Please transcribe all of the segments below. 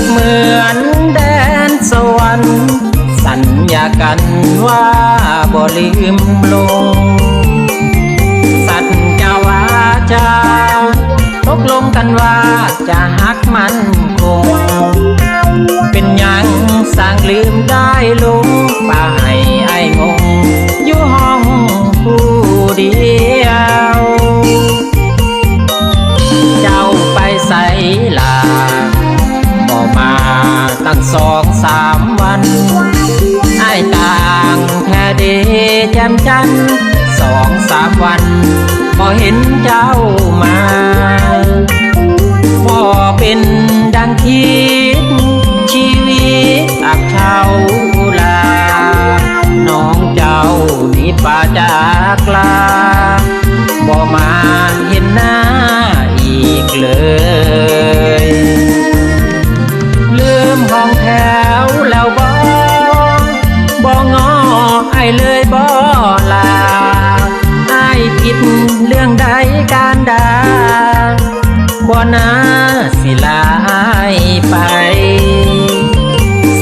บเหมือนแดนสวรรค์ สัญญากันว่าบ่ลืมลง สัจจะวาจาตกลงกันว่าจะฮักมันคง เป็นยังสร้างลืมได้ลงป่าให้ไอ้งง อยู่ห้องผู้เดียว เจ้าไปใส่ลา ตั้งสองสามวันไอ้ต่างแท้ดีแจ่มจันสองสามวันพอเห็นเจ้ามาพอเป็นดังที่ เลยบ่ลาไอายผิดเรื่องใดการดาบ่นาสิลาไป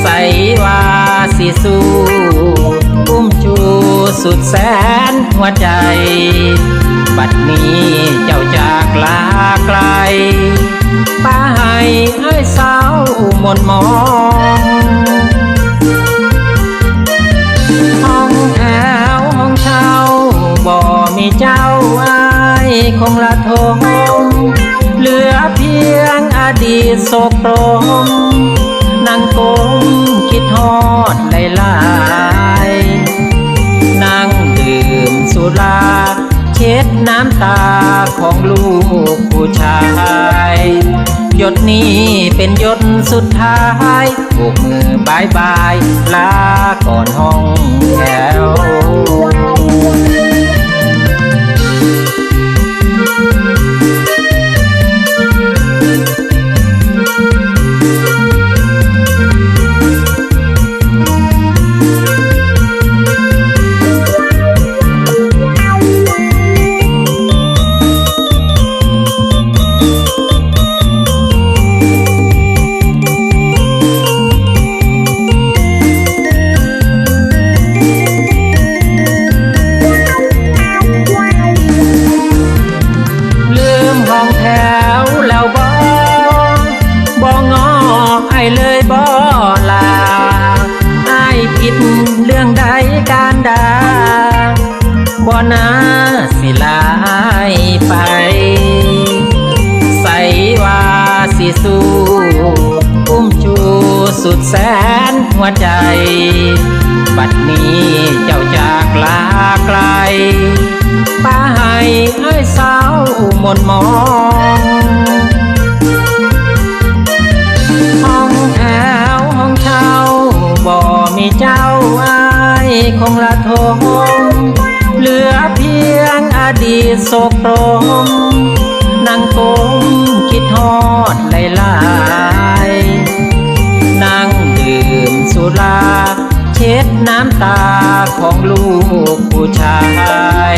ใส่ว่าสิสู้อุ้มชูสุดแสนหัวใจ บัดนี้เจ้าจากลาไกลป้าให้ไอ้สาวหมนมอง เจ้าอายคงละทมเหลือเพียงอดีตโศกตรมนั่งกมคิดฮอดหลายนั่งดื่มสุราเช็ดน้ำตาของลูกผู้ชายหยดนี้เป็นหยดสุดท้ายโบกมือบายบายลาก่อนห้อง รื่องใดการดาบ่นาสิลายไป ใส่ว่าสิสู้อุ้มชูสุดแสนหัวใจ บัดนี้เจ้าจากลาไกลป้าให้ไอ้สาวหมนมอง โศกตรมนั่งกลมคิดฮอดหลายๆนั่งดื่มสุราเช็ดน้ำตาของลูกผู้ชาย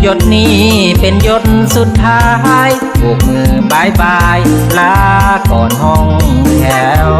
หยดนี้เป็นหยดสุดท้ายโบกมือบายบายลาก่อนห้องแถว